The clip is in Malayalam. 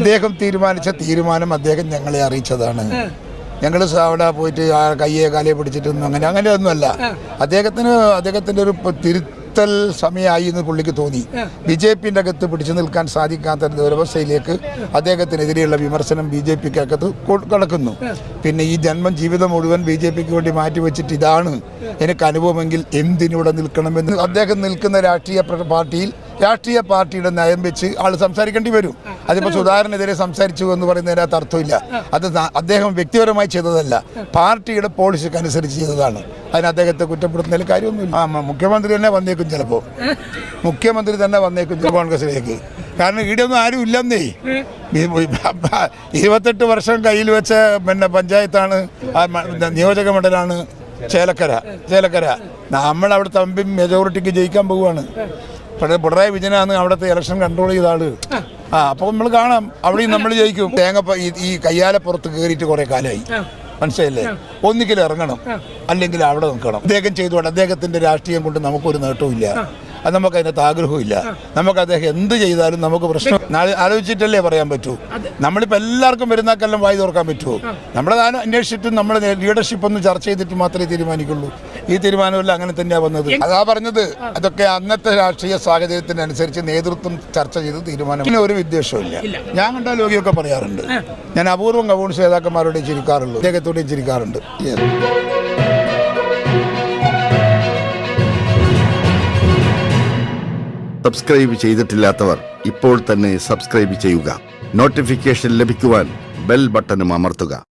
അദ്ദേഹം തീരുമാനിച്ച തീരുമാനം അദ്ദേഹം ഞങ്ങളെ അറിയിച്ചതാണ്. ഞങ്ങൾ അവിടെ പോയിട്ട് ആ കയ്യെ കാലയെ പിടിച്ചിട്ടൊന്നും അങ്ങനെ അങ്ങനെയൊന്നുമല്ല അദ്ദേഹത്തിന് അദ്ദേഹത്തിന്റെ ഒരു തിരുത്തൽ സമയമായി എന്ന് പുള്ളിക്ക് തോന്നി. ബി ജെ പിന്റെ അകത്ത് പിടിച്ചു നിൽക്കാൻ സാധിക്കാത്ത ഒരവസ്ഥയിലേക്ക് അദ്ദേഹത്തിനെതിരെയുള്ള വിമർശനം ബി ജെ പിക്ക് അകത്ത് കിടക്കുന്നു പിന്നെ ഈ ജന്മം ജീവിതം മുഴുവൻ ബി ജെ പിക്ക് വേണ്ടി മാറ്റിവെച്ചിട്ട് ഇതാണ് എനിക്ക് അനുഭവമെങ്കിൽ എന്തിനിവിടെ നിൽക്കണമെന്ന്. അദ്ദേഹം നിൽക്കുന്ന രാഷ്ട്രീയ പാർട്ടിയിൽ രാഷ്ട്രീയ പാർട്ടിയുടെ നയം വെച്ച് ആൾ സംസാരിക്കേണ്ടി വരും. അതിപ്പോൾ സുധാകരനെതിരെ സംസാരിച്ചു എന്ന് പറയുന്നതിനകത്ത് അർത്ഥമില്ല. അത് അദ്ദേഹം വ്യക്തിപരമായി ചെയ്തതല്ല. പാർട്ടിയുടെ പോളിസിക്ക് അനുസരിച്ച് ചെയ്തതാണ്. അതിന് അദ്ദേഹത്തെ കുറ്റപ്പെടുത്തുന്നതിൽ കാര്യമൊന്നുമില്ല. ആ മുഖ്യമന്ത്രി തന്നെ വന്നേക്കും ചിലപ്പോൾ മുഖ്യമന്ത്രി തന്നെ വന്നേക്കും കോൺഗ്രസിലേക്ക്. കാരണം ഇവിടെ ഒന്നും ആരും ഇല്ലെന്നേ. ഇരുപത്തെട്ട് വർഷം കയ്യിൽ വെച്ച പിന്നെ പഞ്ചായത്താണ് നിയോജക മണ്ഡലമാണ് ചേലക്കര. ചേലക്കര. നമ്മൾ അവിടെ തമ്പി മെജോറിറ്റിക്ക് ജയിക്കാൻ പോവുകയാണ്. പിണറായി വിജയനാണ് അവിടുത്തെ ഇലക്ഷൻ കൺട്രോൾ ചെയ്ത ആൾ. ആ. അപ്പൊ നമ്മൾ കാണാം. അവിടെയും നമ്മൾ ജയിക്കും. തേങ്ങ ഈ- കയ്യാലപ്പുറത്ത് കയറിയിട്ട് കുറെ കാലമായി മനസ്സിലായില്ലേ? ഒന്നിക്കൽ ഇറങ്ങണം. അല്ലെങ്കിൽ അവിടെ നിൽക്കണം. അദ്ദേഹം ചെയ്തുകൊണ്ട് അദ്ദേഹത്തിന്റെ രാഷ്ട്രീയം കൊണ്ട് നമുക്കൊരു നേട്ടവും ഇല്ല. അത് നമുക്ക് അതിനകത്ത് ആഗ്രഹമില്ല നമുക്ക് അദ്ദേഹം എന്ത് ചെയ്താലും നമുക്ക് പ്രശ്നം നാളെ ആലോചിച്ചിട്ടല്ലേ പറയാൻ പറ്റൂ? നമ്മളിപ്പോൾ എല്ലാവർക്കും വരുന്നാക്കെല്ലാം വായി തുറക്കാൻ പറ്റുമോ നമ്മളെ അന്വേഷിച്ചിട്ട് നമ്മൾ ലീഡർഷിപ്പ് ഒന്ന് ചർച്ച ചെയ്തിട്ട് മാത്രമേ തീരുമാനിക്കുള്ളൂ. ഈ തീരുമാനമല്ല അങ്ങനെ തന്നെയാണ് വന്നത്. അതാ പറഞ്ഞത്. അതൊക്കെ അന്നത്തെ രാഷ്ട്രീയ സാഹചര്യത്തിനനുസരിച്ച് നേതൃത്വം ചർച്ച ചെയ്ത് തീരുമാനം. പിന്നെ ഒരു വിദ്വേഷമില്ല ഞാൻ കണ്ട ലോകിയൊക്കെ പറയാറുണ്ട്. ഞാൻ അപൂർവം കമ്മ്യൂണിസ്റ്റ് നേതാക്കന്മാരോട് ചിരിക്കാറുള്ളൂ. അദ്ദേഹത്തോടെയും ചിരിക്കാറുണ്ട്. സബ്സ്ക്രൈബ് ചെയ്തിട്ടില്ലാത്തവർ ഇപ്പോൾ തന്നെ സബ്സ്ക്രൈബ് ചെയ്യുക. നോട്ടിഫിക്കേഷൻ ലഭിക്കുവാൻ ബെൽ ബട്ടണും അമർത്തുക.